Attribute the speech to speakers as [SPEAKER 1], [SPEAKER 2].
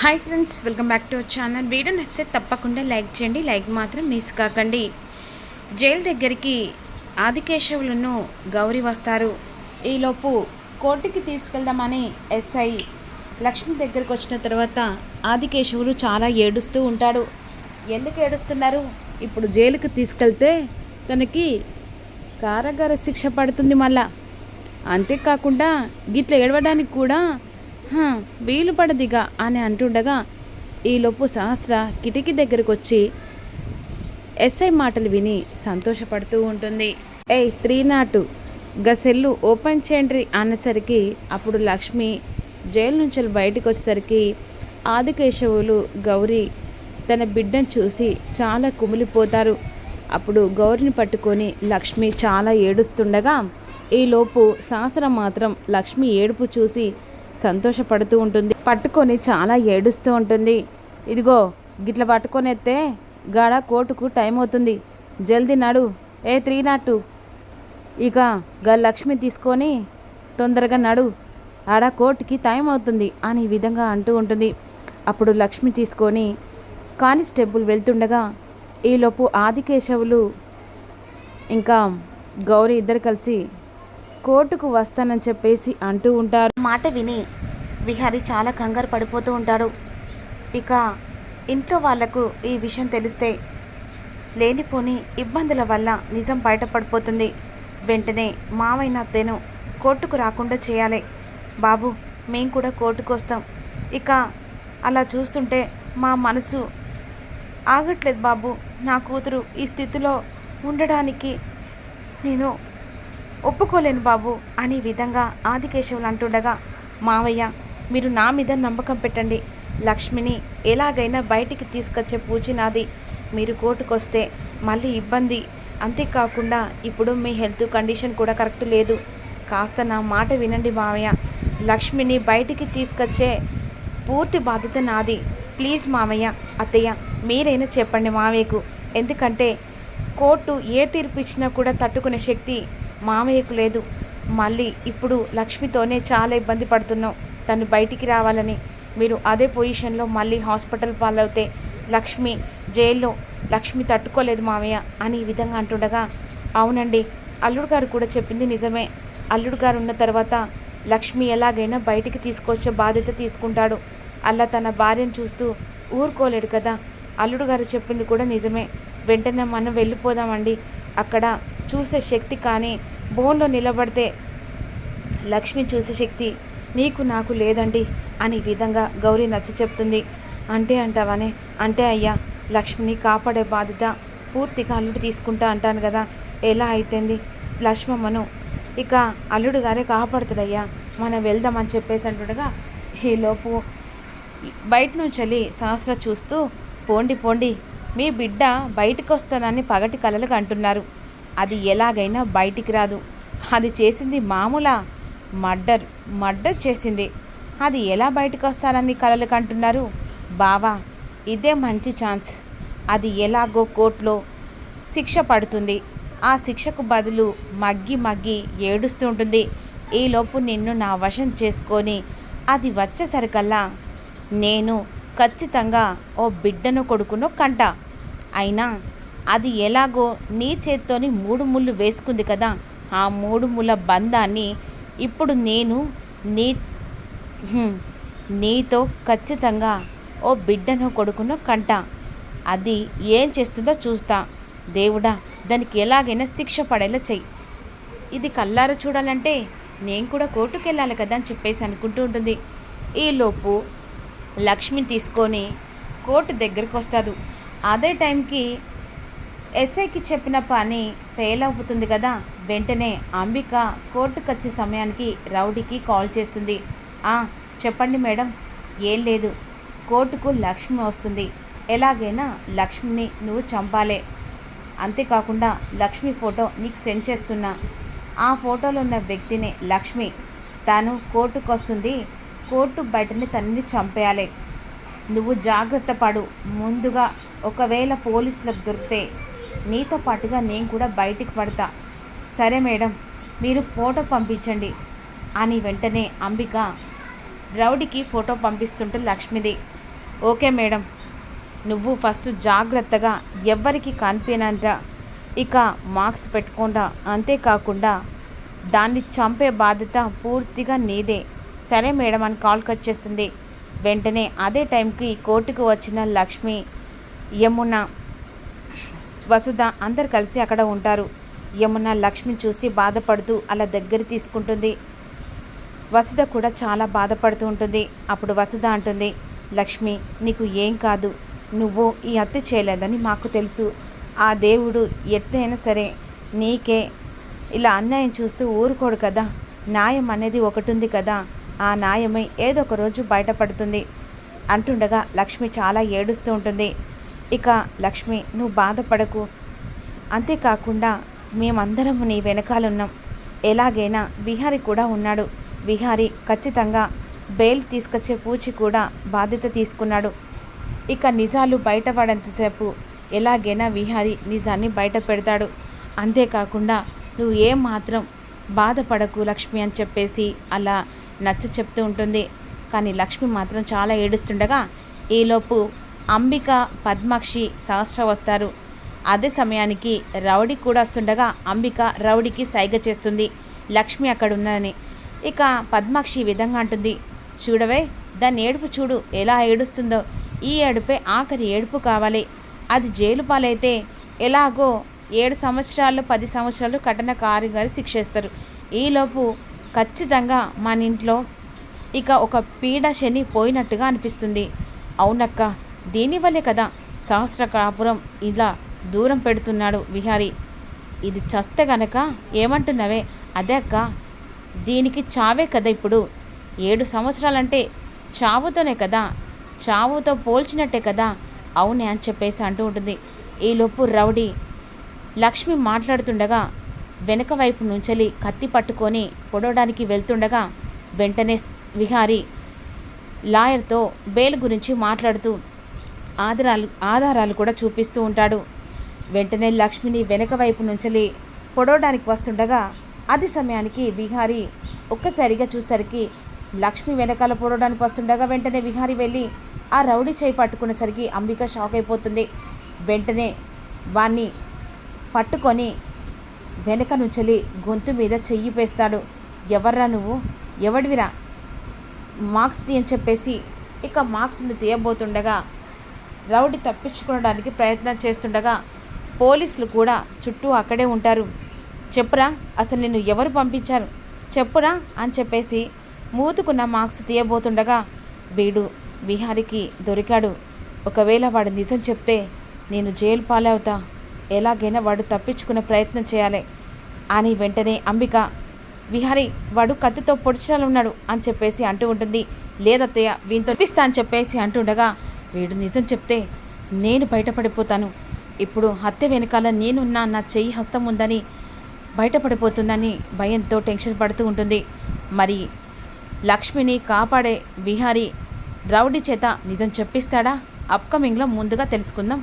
[SPEAKER 1] Hi friends welcome back to our channel video నచ్చితే తప్పకుండా like చేయండి. లైక్ మాత్రం మిస్ కాకండి. జైలు దగ్గరికి ఆదికేశవులను గౌరీ వస్తారు. ఈలోపు కోర్టుకి తీసుకెళ్దామని ఎస్ఐ లక్ష్మి దగ్గరికి వచ్చిన తర్వాత ఆదికేశవులు చాలా ఏడుస్తూ ఉంటాడు ఎందుకు ఏడుస్తున్నారు? ఇప్పుడు జైలుకి తీసుకెళ్తే తనకి కారాగార శిక్ష పడుతుంది మళ్ళా. అంతేకాకుండా గిట్ల ఏడవడానికి కూడా వీలు పడదిగా అని అంటుండగా ఈలోపు సహస్ర కిటికీ దగ్గరకు వచ్చి ఎస్ఐ మాటలు విని సంతోషపడుతూ ఉంటుంది. ఏ త్రీ నాటు గసెల్లు ఓపెన్ చేయండి అన్నసరికి అప్పుడు లక్ష్మి జైలు నుంచి బయటకు వచ్చేసరికి ఆదికేశవులు గౌరీ తన బిడ్డను చూసి చాలా కుమిలిపోతారు. అప్పుడు గౌరిని పట్టుకొని లక్ష్మి చాలా ఏడుస్తుండగా ఈలోపు సహస్ర మాత్రం లక్ష్మి ఏడుపు చూసి సంతోషపడుతూ ఉంటుంది. పట్టుకొని చాలా ఏడుస్తూ ఉంటుంది. ఇదిగో గిట్ల పట్టుకొని ఎత్తే గాడ కోర్టుకు టైం అవుతుంది. జల్దీ నడు. ఏ త్రీ నాటు ఇక గా లక్ష్మి తీసుకొని తొందరగా నడు. ఆడ కోర్టుకి టైం అవుతుంది అని ఈ విధంగా అంటూ ఉంటుంది. అప్పుడు లక్ష్మి తీసుకొని కానిస్టేబుల్ వెళ్తుండగా ఈలోపు ఆదికేశవులు ఇంకా గౌరీ ఇద్దరు కలిసి కోర్టుకు వస్తానని చెప్పేసి అంటూ ఉంటారు.
[SPEAKER 2] మాట విని విహారి చాలా కంగారు పడిపోతూ ఉంటాడు. ఇక ఇంట్లో వాళ్ళకు ఈ విషయం తెలిస్తే లేనిపోని ఇబ్బందుల వల్ల నిజం బయటపడిపోతుంది. వెంటనే మావైన అత్తేను కోర్టుకు రాకుండా చేయాలి. బాబు మేము కూడా కోర్టుకు వస్తాం. ఇక అలా చూస్తుంటే మా మనసు ఆగట్లేదు బాబు. నా కూతురు ఈ స్థితిలో ఉండడానికి నేను ఒప్పుకోలేను బాబు అనే విధంగా ఆదికేశవులు అంటుండగా మావయ్య మీరు నా మీద నమ్మకం పెట్టండి. లక్ష్మిని ఎలాగైనా బయటికి తీసుకొచ్చే పూచి నాది. మీరు కోర్టుకొస్తే మళ్ళీ ఇబ్బంది. అంతేకాకుండా ఇప్పుడు మీ హెల్త్ కండిషన్ కూడా కరెక్ట్ లేదు. కాస్త నా మాట వినండి మావయ్య. లక్ష్మిని బయటికి తీసుకొచ్చే పూర్తి బాధ్యత నాది. ప్లీజ్ మావయ్య అత్తయ్య మీరైనా చెప్పండి మావయ్యకు. ఎందుకంటే కోర్టు ఏ తీర్పు ఇచ్చినా కూడా తట్టుకునే శక్తి మామయ్యకు లేదు. మళ్ళీ ఇప్పుడు లక్ష్మితోనే చాలా ఇబ్బంది పడుతున్నాం తను బయటికి రావాలని మీరు అదే పొజిషన్లో మళ్ళీ హాస్పిటల్ పాలవుతే లక్ష్మి జైల్లో లక్ష్మి తట్టుకోలేదు మామయ్య అని ఈ విధంగా అంటుండగా అవునండి అల్లుడు గారు కూడా చెప్పింది నిజమే. అల్లుడు గారు ఉన్న తర్వాత లక్ష్మి ఎలాగైనా బయటికి తీసుకొచ్చే బాధ్యత తీసుకుంటాడు. అలా తన భార్యను చూస్తూ ఊరుకోలేడు కదా. అల్లుడు గారు చెప్పింది కూడా నిజమే. వెంటనే మనం వెళ్ళిపోదామండి. అక్కడ చూసే శక్తి కానీ బోన్లో నిలబడితే లక్ష్మి చూసే శక్తి నీకు నాకు లేదండి అని విధంగా గౌరీ నచ్చ చెప్తుంది. అంటే అంటావనే? అంటే అయ్యా లక్ష్మిని కాపాడే బాధ్యత పూర్తిగా అల్లుడు తీసుకుంటా అంటాను కదా. ఎలా అయితేంది? లక్ష్మమ్మను ఇక అల్లుడు గారే కాపాడుతుందయ్యా మనం వెళ్దామని చెప్పేసి అంటుండగా ఈలోపు బయట నుంచి వెళ్ళి సహస్ర చూస్తూ పోండి పోండి మీ బిడ్డ బయటికి వస్తుందని పగటి కలలుగా అంటున్నారు. అది ఎలాగైనా బయటికి రాదు. అది చేసింది మామూలా మర్డర్ మర్డర్ చేసింది. అది ఎలా బయటకు వస్తానని కలలు కంటున్నారు? బావా ఇదే మంచి ఛాన్స్. అది ఎలాగో కోర్టులో శిక్ష పడుతుంది. ఆ శిక్షకు బదులు మగ్గి మగ్గి ఏడుస్తూ ఉంటుంది. ఈలోపు నిన్ను నా వశం చేసుకొని అది వచ్చేసరికల్లా నేను ఖచ్చితంగా ఓ బిడ్డను కొడుకును కంట. అయినా అది ఎలాగో నీ చేత్తోని మూడు ముళ్ళు వేసుకుంది కదా ఆ మూడు ముళ్ళ బంధాన్ని ఇప్పుడు నేను నీ నీతో ఖచ్చితంగా ఓ బిడ్డను కొడుకును కంట. అది ఏం చేస్తుందో చూస్తా. దేవుడా దానికి ఎలాగైనా శిక్ష పడేలా చెయ్యి. ఇది కల్లారా చూడాలంటే నేను కూడా కోర్టుకు వెళ్ళాలి కదా అని చెప్పేసి అనుకుంటూ ఉంటుంది. ఈలోపు లక్ష్మి తీసుకొని కోర్టు దగ్గరికి వస్తాడు. అదే టైంకి ఎస్ఐకి చెప్పిన పని ఫెయిల్ అవుతుంది కదా వెంటనే అంబిక కోర్టుకు వచ్చే సమయానికి రౌడీకి కాల్ చేస్తుంది. "ఆ, చెప్పండి మేడం ఏం లేదు. కోర్టుకు లక్ష్మి వస్తుంది. ఎలాగైనా లక్ష్మిని నువ్వు చంపాలే. అంతేకాకుండా లక్ష్మి ఫోటో నీకు సెండ్ చేస్తున్నా. ఆ ఫోటోలో ఉన్న వ్యక్తిని లక్ష్మి తాను కోర్టుకు వస్తుంది. కోర్టు బయటని తనని చంపేయాలి. నువ్వు జాగ్రత్త పడు. ముందుగా ఒకవేళ పోలీసులకు దొరికితే నీతో పాటుగా నేను కూడా బయటికి పడతా. సరే మేడం మీరు ఫోటో పంపించండి. అని వెంటనే అంబిక రౌడీకి ఫోటో పంపిస్తుంటే లక్ష్మిది
[SPEAKER 1] ఓకే మేడం నువ్వు ఫస్ట్ జాగ్రత్తగా ఎవ్వరికి కనిపించనంట ఇక మార్క్స్ పెట్టుకుండా అంతేకాకుండా దాన్ని చంపే బాధ్యత పూర్తిగా నీదే. సరే మేడం అని కాల్ కట్ చేస్తుంది. వెంటనే అదే టైంకి కోర్టుకు వచ్చిన లక్ష్మి యమున వసుధ అందరు కలిసి అక్కడ ఉంటారు. యమున లక్ష్మి చూసి బాధపడుతూ అలా దగ్గర తీసుకుంటుంది. వసుధ కూడా చాలా బాధపడుతూ ఉంటుంది. అప్పుడు వసుధ అంటుంది లక్ష్మి నీకు ఏం కాదు. నువ్వు ఈ హత్య చేయలేదని మాకు తెలుసు. ఆ దేవుడు ఎట్లయినా సరే నీకే ఇలా అన్యాయం చూస్తూ ఊరుకోడు కదా. న్యాయం అనేది ఒకటి ఉంది కదా. ఆ న్యాయమై ఏదో ఒక రోజు బయటపడుతుంది. అంటుండగా లక్ష్మి చాలా ఏడుస్తూ ఉంటుంది. ఇక లక్ష్మి నువ్వు బాధపడకు. అంతేకాకుండా మేమందరం నీ వెనకాలన్నాం. ఎలాగైనా విహారి కూడా ఉన్నాడు. విహారి ఖచ్చితంగా బెయిల్ తీసుకొచ్చే పూచి కూడా బాధ్యత తీసుకున్నాడు. ఇక నిజాలు బయటపడంతసేపు ఎలాగైనా విహారి నిజాన్ని బయట పెడతాడు. అంతేకాకుండా నువ్వు ఏం మాత్రం బాధపడకు లక్ష్మి అని చెప్పేసి అలా నచ్చ చెప్తూ ఉంటుంది. కానీ లక్ష్మి మాత్రం చాలా ఏడుస్తుండగా ఈలోపు అంబిక పద్మాక్షి సహస్ర వస్తారు. అదే సమయానికి రౌడీ కూడా వస్తుండగా అంబిక రౌడీకి సైగ చేస్తుంది. లక్ష్మి అక్కడ ఉన్నదని ఇక పద్మాక్షి ఈ విధంగా అంటుంది. చూడవే దాని ఏడుపు చూడు ఎలా ఏడుస్తుందో. ఈ ఏడుపే ఆఖరి ఏడుపు కావాలి. అది జైలు పాలైతే ఎలాగో ఏడు సంవత్సరాలు పది సంవత్సరాలు కఠిన కారుగారి శిక్షేస్తారు. ఈలోపు ఖచ్చితంగా మన ఇంట్లో ఇక ఒక పీడ శని పోయినట్టుగా అనిపిస్తుంది. అవునక్క దీనివల్లే కదా సహస్ర కాపురం ఇలా దూరం పెడుతున్నాడు విహారీ. ఇది చస్తే గనక ఏమంటున్నావే? అదే అక్క దీనికి చావే కదా ఇప్పుడు? ఏడు సంవత్సరాలంటే చావుతోనే కదా? చావుతో పోల్చినట్టే కదా? అవునే అని చెప్పేసి అంటూ ఉంటుంది. ఈలోపు రౌడీ లక్ష్మి మాట్లాడుతుండగా వెనక వైపు నుంచెలి కత్తి పట్టుకొని పొడవడానికి వెళ్తుండగా వెంటనే విహారీ లాయర్తో బెయిల్ గురించి మాట్లాడుతూ ఆధారాలు ఆధారాలు కూడా చూపిస్తూ ఉంటాడు. వెంటనే లక్ష్మిని వెనక వైపు నుంచి పొడవడానికి వస్తుండగా అది సమయానికి విహారీ ఒక్కసారిగా చూసరికి లక్ష్మి వెనకాల పొడవడానికి వస్తుండగా వెంటనే విహారీ వెళ్ళి ఆ రౌడీ చేయి పట్టుకునేసరికి అంబిక షాక్ అయిపోతుంది. వెంటనే వాణ్ణి పట్టుకొని వెనక నుంచెలి గొంతు మీద చెయ్యి పేస్తాడు. ఎవర్రా నువ్వు? ఎవడివిరా? మార్క్స్ తీయని చెప్పేసి ఇక మార్క్స్ని తీయబోతుండగా రౌడీ తప్పించుకోవడానికి ప్రయత్నం చేస్తుండగా పోలీసులు కూడా చుట్టూ అక్కడే ఉంటారు. చెప్పురా అసలు నిన్ను ఎవరు పంపించారు? చెప్పురా అని చెప్పేసి మూతుకున్న మార్క్స్ తీయబోతుండగా వీడు విహారికి దొరికాడు. ఒకవేళ వాడు నిజం చెప్తే నేను జైలు పాలవుతా. ఎలాగైనా వాడు తప్పించుకునే ప్రయత్నం చేయాలి అని వెంటనే అంబిక విహారి వాడు కత్తితో పొడిచాలన్నాడు అని చెప్పేసి అంటూ ఉంటుంది. లేదత్తయ్య వీనితో ఇప్పిస్తా అని చెప్పేసి అంటుండగా వీడు నిజం చెప్తే నేను బయటపడిపోతాను. ఇప్పుడు హత్య వెనకాల నేనున్నా నా చెయ్యి హస్తం ఉందని బయటపడిపోతుందని భయంతో టెన్షన్ పడుతూ ఉంటుంది. మరి లక్ష్మిని కాపాడే విహారీ రౌడీ చేత నిజం చెప్పిస్తాడా? అప్కమింగ్లో ముందుగా తెలుసుకుందాం.